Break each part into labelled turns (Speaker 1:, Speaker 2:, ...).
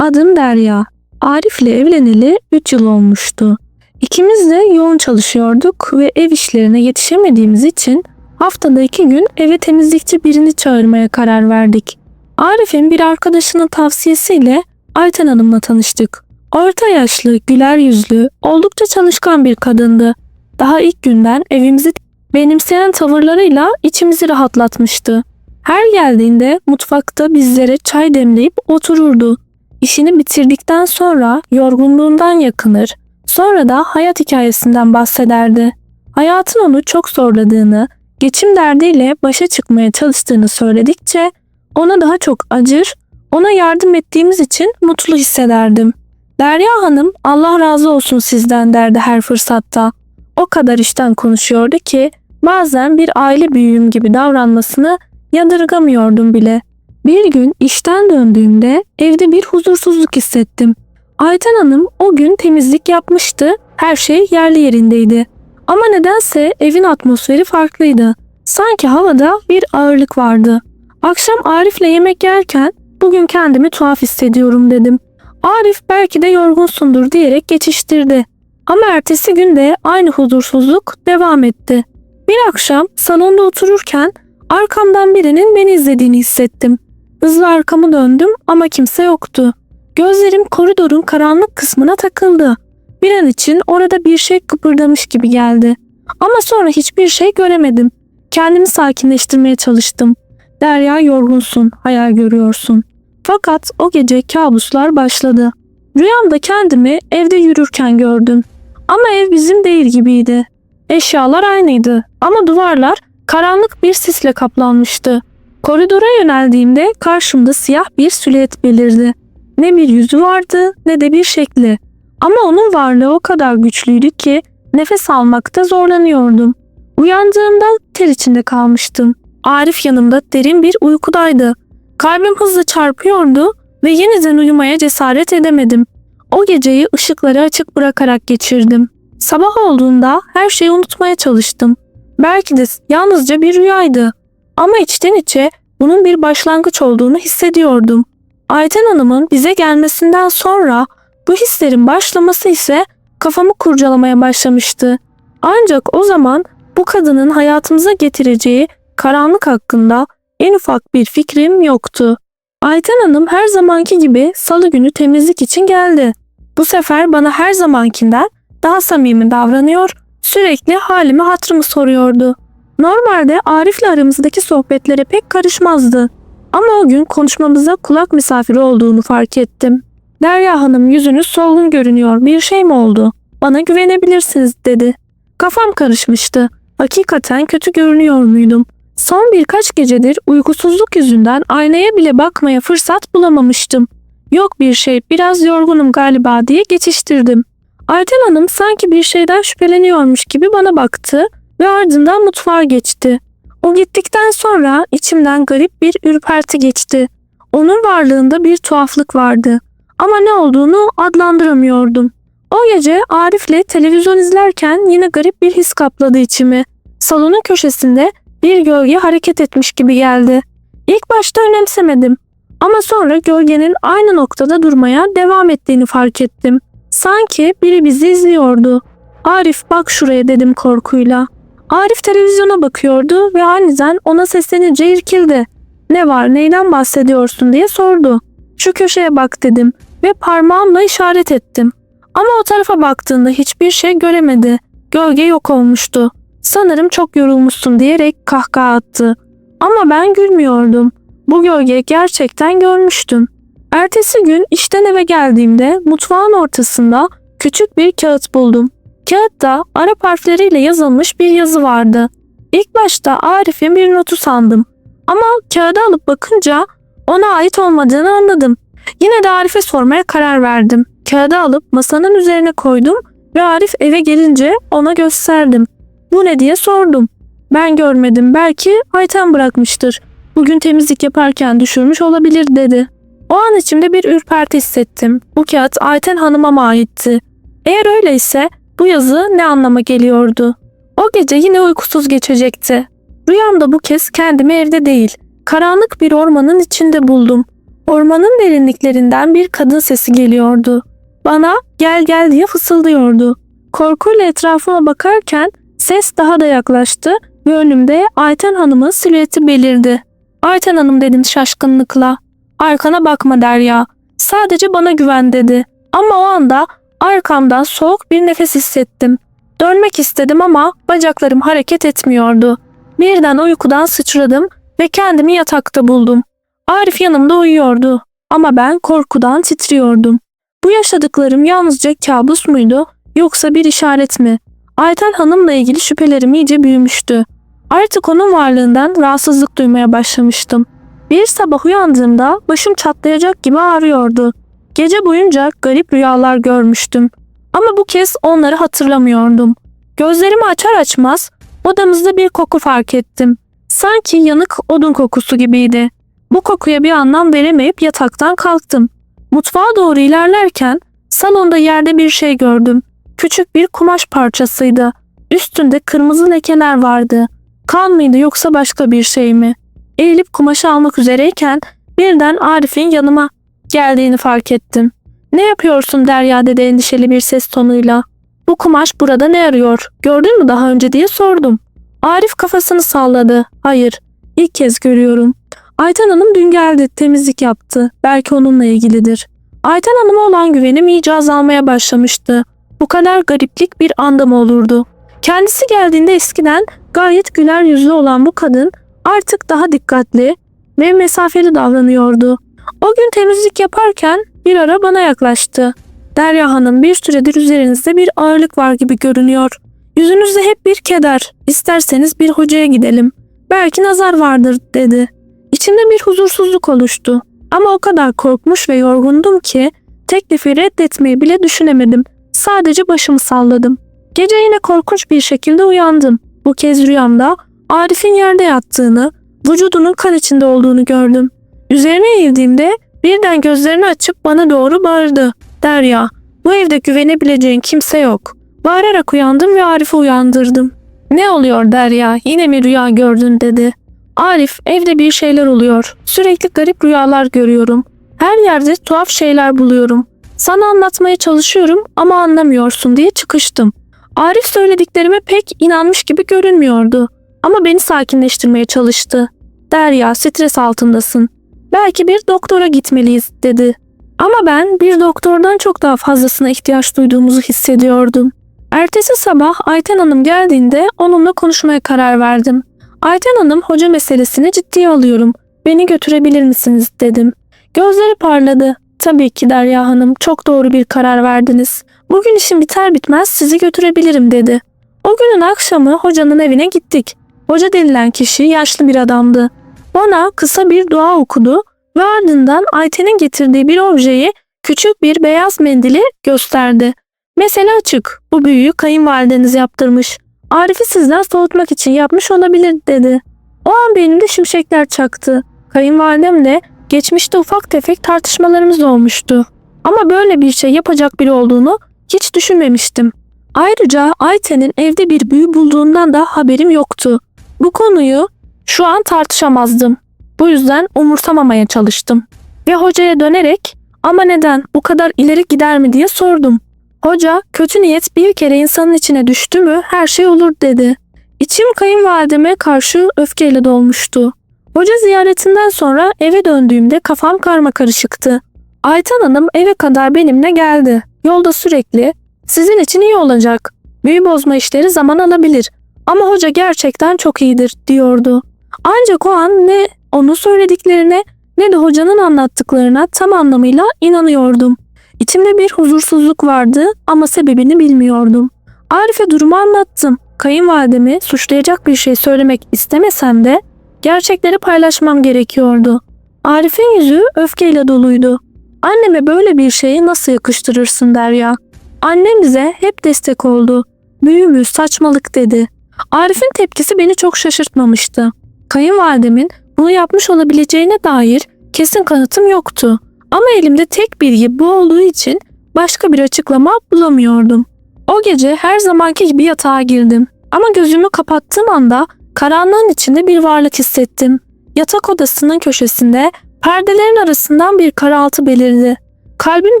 Speaker 1: Adım Derya. Arif'le evleneli 3 yıl olmuştu. İkimiz de yoğun çalışıyorduk ve ev işlerine yetişemediğimiz için haftada iki gün eve temizlikçi birini çağırmaya karar verdik. Arif'in bir arkadaşının tavsiyesiyle Ayten Hanım'la tanıştık. Orta yaşlı, güler yüzlü, oldukça çalışkan bir kadındı. Daha ilk günden evimizi benimseyen tavırlarıyla içimizi rahatlatmıştı. Her geldiğinde mutfakta bizlere çay demleyip otururdu. İşini bitirdikten sonra yorgunluğundan yakınır, sonra da hayat hikayesinden bahsederdi. Hayatın onu çok zorladığını, geçim derdiyle başa çıkmaya çalıştığını söyledikçe ona daha çok acır, ona yardım ettiğimiz için mutlu hissederdim. Derya Hanım Allah razı olsun sizden derdi her fırsatta. O kadar işten konuşuyordu ki bazen bir aile büyüğüm gibi davranmasını yadırgamıyordum bile. Bir gün işten döndüğümde evde bir huzursuzluk hissettim. Ayten Hanım o gün temizlik yapmıştı, her şey yerli yerindeydi. Ama nedense evin atmosferi farklıydı. Sanki havada bir ağırlık vardı. Akşam Arif'le yemek yerken bugün kendimi tuhaf hissediyorum dedim. Arif belki de yorgunsundur diyerek geçiştirdi. Ama ertesi günde aynı huzursuzluk devam etti. Bir akşam salonda otururken arkamdan birinin beni izlediğini hissettim. Hızlı arkamı döndüm ama kimse yoktu. Gözlerim koridorun karanlık kısmına takıldı. Bir an için orada bir şey kıpırdamış gibi geldi. Ama sonra hiçbir şey göremedim. Kendimi sakinleştirmeye çalıştım. Derya yorgunsun, hayal görüyorsun. Fakat o gece kabuslar başladı. Rüyamda kendimi evde yürürken gördüm. Ama ev bizim değil gibiydi. Eşyalar aynıydı ama duvarlar karanlık bir sisle kaplanmıştı. Koridora yöneldiğimde karşımda siyah bir silüet belirdi. Ne bir yüzü vardı ne de bir şekli. Ama onun varlığı o kadar güçlüydü ki nefes almakta zorlanıyordum. Uyandığımda ter içinde kalmıştım. Arif yanımda derin bir uykudaydı. Kalbim hızla çarpıyordu ve yeniden uyumaya cesaret edemedim. O geceyi ışıkları açık bırakarak geçirdim. Sabah olduğunda her şeyi unutmaya çalıştım. Belki de yalnızca bir rüyaydı. Ama içten içe bunun bir başlangıç olduğunu hissediyordum. Ayten Hanım'ın bize gelmesinden sonra bu hislerin başlaması ise kafamı kurcalamaya başlamıştı. Ancak o zaman bu kadının hayatımıza getireceği karanlık hakkında en ufak bir fikrim yoktu. Ayten Hanım her zamanki gibi salı günü temizlik için geldi. Bu sefer bana her zamankinden daha samimi davranıyor, sürekli halimi hatırımı soruyordu. Normalde Arif'le aramızdaki sohbetlere pek karışmazdı. Ama o gün konuşmamıza kulak misafiri olduğunu fark ettim. Derya Hanım yüzünüz solgun görünüyor. Bir şey mi oldu? Bana güvenebilirsiniz dedi. Kafam karışmıştı. Hakikaten kötü görünüyor muydum? Son birkaç gecedir uykusuzluk yüzünden aynaya bile bakmaya fırsat bulamamıştım. Yok bir şey, biraz yorgunum galiba diye geçiştirdim. Ayten Hanım sanki bir şeyden şüpheleniyormuş gibi bana baktı ve ardından mutfağa geçti. O gittikten sonra içimden garip bir ürperti geçti. Onun varlığında bir tuhaflık vardı. Ama ne olduğunu adlandıramıyordum. O gece Arif'le televizyon izlerken yine garip bir his kapladı içimi. Salonun köşesinde bir gölge hareket etmiş gibi geldi. İlk başta önemsemedim. Ama sonra gölgenin aynı noktada durmaya devam ettiğini fark ettim. Sanki biri bizi izliyordu. Arif bak şuraya dedim korkuyla. Arif televizyona bakıyordu ve aniden ona seslenince irkildi. Ne var neyden bahsediyorsun diye sordu. Şu köşeye bak dedim ve parmağımla işaret ettim. Ama o tarafa baktığında hiçbir şey göremedi. Gölge yok olmuştu. Sanırım çok yorulmuşsun diyerek kahkaha attı. Ama ben gülmüyordum. Bu gölge gerçekten görmüştüm. Ertesi gün işten eve geldiğimde mutfağın ortasında küçük bir kağıt buldum. Kağıtta Arap harfleriyle yazılmış bir yazı vardı. İlk başta Arif'in bir notu sandım. Ama kağıdı alıp bakınca ona ait olmadığını anladım. Yine de Arif'e sormaya karar verdim. Kağıdı alıp masanın üzerine koydum ve Arif eve gelince ona gösterdim. Bu ne diye sordum. Ben görmedim belki Ayten bırakmıştır. Bugün temizlik yaparken düşürmüş olabilir dedi. O an içimde bir ürperti hissettim. Bu kağıt Ayten Hanım'a aitti? Eğer öyleyse bu yazı ne anlama geliyordu? O gece yine uykusuz geçecekti. Rüyamda bu kez kendimi evde değil, karanlık bir ormanın içinde buldum. Ormanın derinliklerinden bir kadın sesi geliyordu. Bana gel gel diye fısıldıyordu. Korkuyla etrafıma bakarken ses daha da yaklaştı ve önümde Ayten Hanım'ın silüeti belirdi. Ayten Hanım dedim şaşkınlıkla. Arkana bakma Derya. Sadece bana güven dedi. Ama o anda arkamdan soğuk bir nefes hissettim. Dönmek istedim ama bacaklarım hareket etmiyordu. Birden uykudan sıçradım ve kendimi yatakta buldum. Arif yanımda uyuyordu ama ben korkudan titriyordum. Bu yaşadıklarım yalnızca kabus muydu yoksa bir işaret mi? Ayten Hanım'la ilgili şüphelerim iyice büyümüştü. Artık onun varlığından rahatsızlık duymaya başlamıştım. Bir sabah uyandığımda başım çatlayacak gibi ağrıyordu. Gece boyunca garip rüyalar görmüştüm. Ama bu kez onları hatırlamıyordum. Gözlerimi açar açmaz odamızda bir koku fark ettim. Sanki yanık odun kokusu gibiydi. Bu kokuya bir anlam veremeyip yataktan kalktım. Mutfağa doğru ilerlerken salonda yerde bir şey gördüm. Küçük bir kumaş parçasıydı. Üstünde kırmızı lekeler vardı. Kan mıydı yoksa başka bir şey mi? Eğilip kumaşı almak üzereyken birden Arif'in yanıma geldiğini fark ettim. Ne yapıyorsun Derya dedi endişeli bir ses tonuyla. Bu kumaş burada ne arıyor? Gördün mü daha önce diye sordum. Arif kafasını salladı. Hayır, ilk kez görüyorum. Ayten Hanım dün geldi, temizlik yaptı. Belki onunla ilgilidir. Ayten Hanım'a olan güvenim iyice azalmaya başlamıştı. Bu kadar gariplik bir anda mı olurdu? Kendisi geldiğinde eskiden gayet güler yüzlü olan bu kadın artık daha dikkatli ve mesafeli davranıyordu. O gün temizlik yaparken bir ara bana yaklaştı. Derya Hanım bir süredir üzerinizde bir ağırlık var gibi görünüyor. Yüzünüzde hep bir keder. İsterseniz bir hocaya gidelim. Belki nazar vardır dedi. İçimde bir huzursuzluk oluştu. Ama o kadar korkmuş ve yorgundum ki teklifi reddetmeyi bile düşünemedim. Sadece başımı salladım. Gece yine korkunç bir şekilde uyandım. Bu kez rüyamda Arif'in yerde yattığını, vücudunun kan içinde olduğunu gördüm. Üzerine eğildiğimde birden gözlerini açıp bana doğru bağırdı. Derya, bu evde güvenebileceğin kimse yok. Bağırarak uyandım ve Arif'i uyandırdım. Ne oluyor Derya, yine mi rüya gördün dedi. Arif, evde bir şeyler oluyor. Sürekli garip rüyalar görüyorum. Her yerde tuhaf şeyler buluyorum. Sana anlatmaya çalışıyorum ama anlamıyorsun diye çıkıştım. Arif söylediklerime pek inanmış gibi görünmüyordu. Ama beni sakinleştirmeye çalıştı. Derya stres altındasın. Belki bir doktora gitmeliyiz dedi. Ama ben bir doktordan çok daha fazlasına ihtiyaç duyduğumuzu hissediyordum. Ertesi sabah Ayten Hanım geldiğinde onunla konuşmaya karar verdim. Ayten Hanım hoca meselesini ciddiye alıyorum. Beni götürebilir misiniz dedim. Gözleri parladı. Tabii ki Derya Hanım çok doğru bir karar verdiniz. Bugün işim biter bitmez sizi götürebilirim dedi. O günün akşamı hocanın evine gittik. Hoca denilen kişi yaşlı bir adamdı. Bana kısa bir dua okudu ve ardından Ayten'in getirdiği bir objeyi küçük bir beyaz mendili gösterdi. Mesele açık. Bu büyüyü kayınvalideniz yaptırmış. Arif'i sizden soğutmak için yapmış olabilir dedi. O an benim de şimşekler çaktı. Kayınvalidemle geçmişte ufak tefek tartışmalarımız olmuştu. Ama böyle bir şey yapacak biri olduğunu hiç düşünmemiştim. Ayrıca Ayten'in evde bir büyü bulduğundan da haberim yoktu. Bu konuyu şu an tartışamazdım. Bu yüzden umursamamaya çalıştım. Ve hocaya dönerek ama neden bu kadar ileri gider mi diye sordum. Hoca kötü niyet bir kere insanın içine düştü mü her şey olur dedi. İçim kayınvalideme karşı öfkeyle dolmuştu. Hoca ziyaretinden sonra eve döndüğümde kafam karma karışıktı. Ayten Hanım eve kadar benimle geldi. Yolda sürekli sizin için iyi olacak. Büyü bozma işleri zaman alabilir. Ama hoca gerçekten çok iyidir diyordu. Ancak o an ne onun söylediklerine ne de hocanın anlattıklarına tam anlamıyla inanıyordum. İçimde bir huzursuzluk vardı ama sebebini bilmiyordum. Arif'e durumu anlattım. Kayınvalidemi suçlayacak bir şey söylemek istemesem de gerçekleri paylaşmam gerekiyordu. Arif'in yüzü öfkeyle doluydu. Anneme böyle bir şeyi nasıl yakıştırırsın Derya? Annem bize hep destek oldu. Büyümüz saçmalık dedi. Arif'in tepkisi beni çok şaşırtmamıştı. Kayınvalidemin bunu yapmış olabileceğine dair kesin kanıtım yoktu. Ama elimde tek bilgi bu olduğu için başka bir açıklama bulamıyordum. O gece her zamanki gibi yatağa girdim. Ama gözümü kapattığım anda karanlığın içinde bir varlık hissettim. Yatak odasının köşesinde Perdelerin arasından bir karaltı belirdi. Kalbim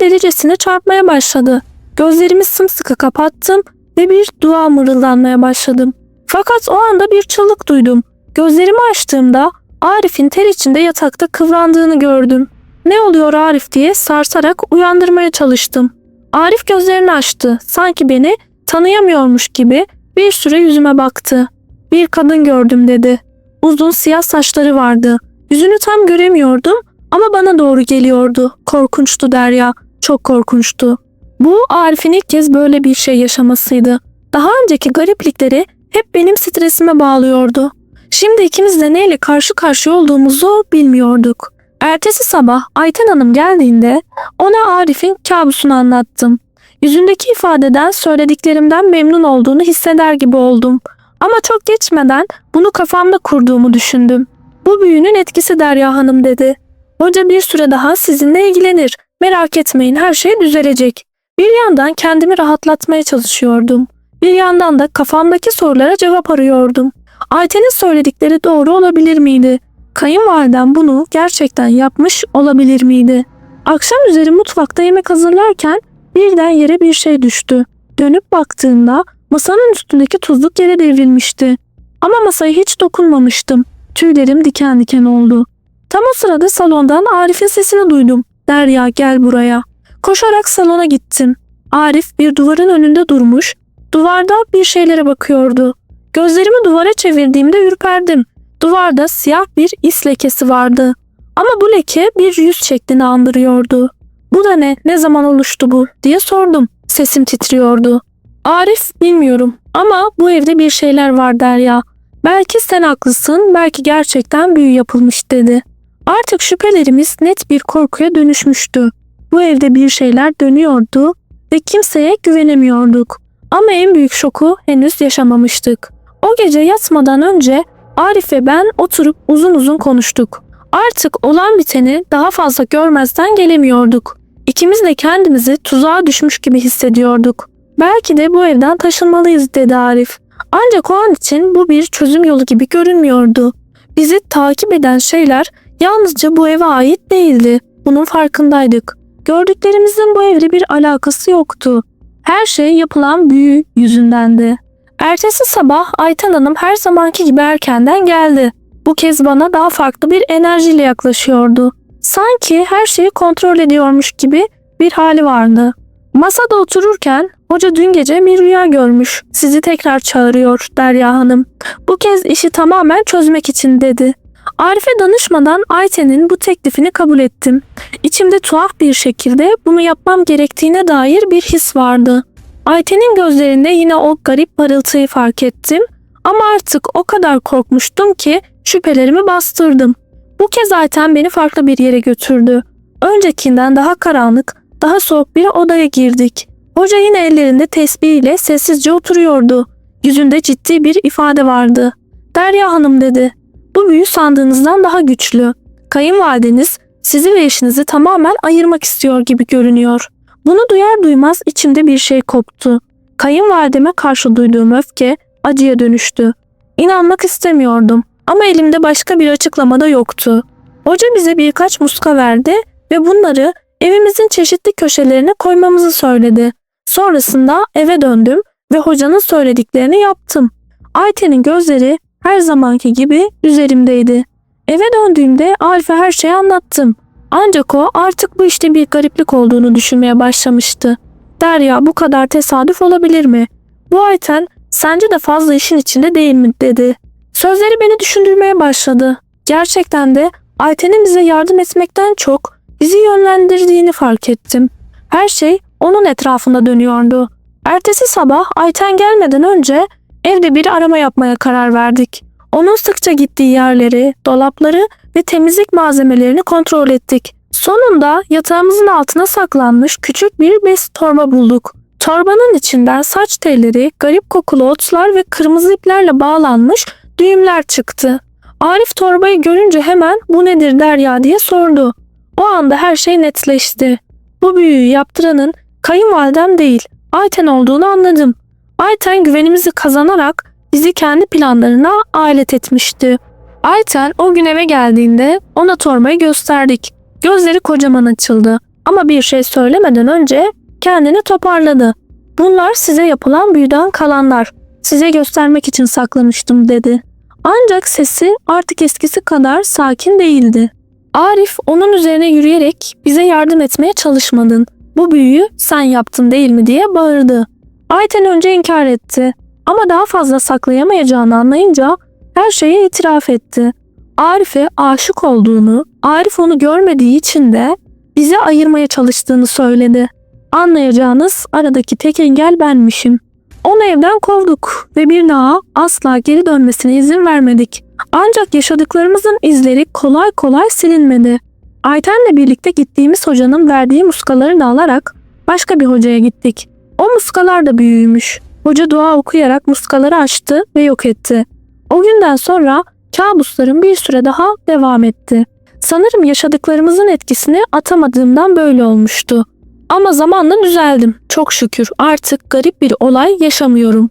Speaker 1: delicesine çarpmaya başladı. Gözlerimi sımsıkı kapattım ve bir dua mırıldanmaya başladım. Fakat o anda bir çığlık duydum. Gözlerimi açtığımda Arif'in ter içinde yatakta kıvrandığını gördüm. Ne oluyor Arif diye sarsarak uyandırmaya çalıştım. Arif gözlerini açtı. Sanki beni tanıyamıyormuş gibi bir süre yüzüme baktı. Bir kadın gördüm dedi. Uzun siyah saçları vardı. Yüzünü tam göremiyordum ama bana doğru geliyordu. Korkunçtu Derya. Çok korkunçtu. Bu Arif'in ilk kez böyle bir şey yaşamasıydı. Daha önceki gariplikleri hep benim stresime bağlıyordu. Şimdi ikimiz de neyle karşı karşıya olduğumuzu bilmiyorduk. Ertesi sabah Ayten Hanım geldiğinde ona Arif'in kabusunu anlattım. Yüzündeki ifadeden söylediklerimden memnun olduğunu hisseder gibi oldum. Ama çok geçmeden bunu kafamda kurduğumu düşündüm. Bu büyünün etkisi Derya Hanım dedi. Hoca bir süre daha sizinle ilgilenir. Merak etmeyin her şey düzelecek. Bir yandan kendimi rahatlatmaya çalışıyordum. Bir yandan da kafamdaki sorulara cevap arıyordum. Ayten'in söyledikleri doğru olabilir miydi? Kayınvalidem bunu gerçekten yapmış olabilir miydi? Akşam üzeri mutfakta yemek hazırlarken birden yere bir şey düştü. Dönüp baktığımda masanın üstündeki tuzluk yere devrilmişti. Ama masaya hiç dokunmamıştım. Tüylerim diken diken oldu. Tam o sırada salondan Arif'in sesini duydum. Derya gel buraya. Koşarak salona gittim. Arif bir duvarın önünde durmuş, duvarda bir şeylere bakıyordu. Gözlerimi duvara çevirdiğimde ürperdim. Duvarda siyah bir is lekesi vardı. Ama bu leke bir yüz şeklini andırıyordu. Bu da ne? Ne zaman oluştu bu? diye sordum. Sesim titriyordu. Arif bilmiyorum ama bu evde bir şeyler var Derya. Belki sen haklısın, belki gerçekten büyü yapılmış dedi. Artık şüphelerimiz net bir korkuya dönüşmüştü. Bu evde bir şeyler dönüyordu ve kimseye güvenemiyorduk. Ama en büyük şoku henüz yaşamamıştık. O gece yatmadan önce Arif ve ben oturup uzun uzun konuştuk. Artık olan biteni daha fazla görmezden gelemiyorduk. İkimiz de kendimizi tuzağa düşmüş gibi hissediyorduk. Belki de bu evden taşınmalıyız dedi Arif. Ancak o an için bu bir çözüm yolu gibi görünmüyordu. Bizi takip eden şeyler yalnızca bu eve ait değildi. Bunun farkındaydık. Gördüklerimizin bu evle bir alakası yoktu. Her şey yapılan büyü yüzündendi. Ertesi sabah Ayten Hanım her zamanki gibi erkenden geldi. Bu kez bana daha farklı bir enerjiyle yaklaşıyordu. Sanki her şeyi kontrol ediyormuş gibi bir hali vardı. Masada otururken hoca dün gece bir rüya görmüş. Sizi tekrar çağırıyor Derya Hanım. Bu kez işi tamamen çözmek için dedi. Arif'e danışmadan Ayten'in bu teklifini kabul ettim. İçimde tuhaf bir şekilde bunu yapmam gerektiğine dair bir his vardı. Ayten'in gözlerinde yine o garip parıltıyı fark ettim ama artık o kadar korkmuştum ki şüphelerimi bastırdım. Bu kez Ayten beni farklı bir yere götürdü. Öncekinden daha karanlık, daha soğuk bir odaya girdik. Hoca yine ellerinde tesbihiyle sessizce oturuyordu. Yüzünde ciddi bir ifade vardı. Derya Hanım dedi. Bu büyü sandığınızdan daha güçlü. Kayınvalideniz sizi ve eşinizi tamamen ayırmak istiyor gibi görünüyor. Bunu duyar duymaz içimde bir şey koptu. Kayınvalideme karşı duyduğum öfke acıya dönüştü. İnanmak istemiyordum ama elimde başka bir açıklama da yoktu. Hoca bize birkaç muska verdi ve bunları evimizin çeşitli köşelerine koymamızı söyledi. Sonrasında eve döndüm ve hocanın söylediklerini yaptım. Ayten'in gözleri her zamanki gibi üzerimdeydi. Eve döndüğümde Arif'e her şeyi anlattım. Ancak o artık bu işte bir gariplik olduğunu düşünmeye başlamıştı. Derya bu kadar tesadüf olabilir mi? Bu Ayten sence de fazla işin içinde değil mi dedi. Sözleri beni düşündürmeye başladı. Gerçekten de Ayten'in bize yardım etmekten çok bizi yönlendirdiğini fark ettim. Her şey onun etrafında dönüyordu. Ertesi sabah Ayten gelmeden önce evde bir arama yapmaya karar verdik. Onun sıkça gittiği yerleri, dolapları ve temizlik malzemelerini kontrol ettik. Sonunda yatağımızın altına saklanmış küçük bir bez torba bulduk. Torbanın içinden saç telleri, garip kokulu otlar ve kırmızı iplerle bağlanmış düğümler çıktı. Arif torbayı görünce hemen bu nedir Derya diye sordu. O anda her şey netleşti. Bu büyüyü yaptıranın kayınvalidem değil, Ayten olduğunu anladım. Ayten güvenimizi kazanarak bizi kendi planlarına alet etmişti. Ayten o gün eve geldiğinde ona torbayı gösterdik. Gözleri kocaman açıldı. Ama bir şey söylemeden önce kendini toparladı. Bunlar size yapılan büyüden kalanlar. Size göstermek için saklamıştım dedi. Ancak sesi artık eskisi kadar sakin değildi. Arif onun üzerine yürüyerek bize yardım etmeye çalışmadın. Bu büyüyü sen yaptın değil mi diye bağırdı. Ayten önce inkar etti. Ama daha fazla saklayamayacağını anlayınca her şeyi itiraf etti. Arif'e aşık olduğunu, Arif onu görmediği için de bizi ayırmaya çalıştığını söyledi. Anlayacağınız aradaki tek engel benmişim. Onu evden kovduk ve bir daha asla geri dönmesine izin vermedik. Ancak yaşadıklarımızın izleri kolay kolay silinmedi. Ayten'le birlikte gittiğimiz hocanın verdiği muskaları da alarak başka bir hocaya gittik. O muskalar da büyüymüş. Hoca dua okuyarak muskaları açtı ve yok etti. O günden sonra kabuslarım bir süre daha devam etti. Sanırım yaşadıklarımızın etkisini atamadığımdan böyle olmuştu. Ama zamanla düzeldim. Çok şükür artık garip bir olay yaşamıyorum.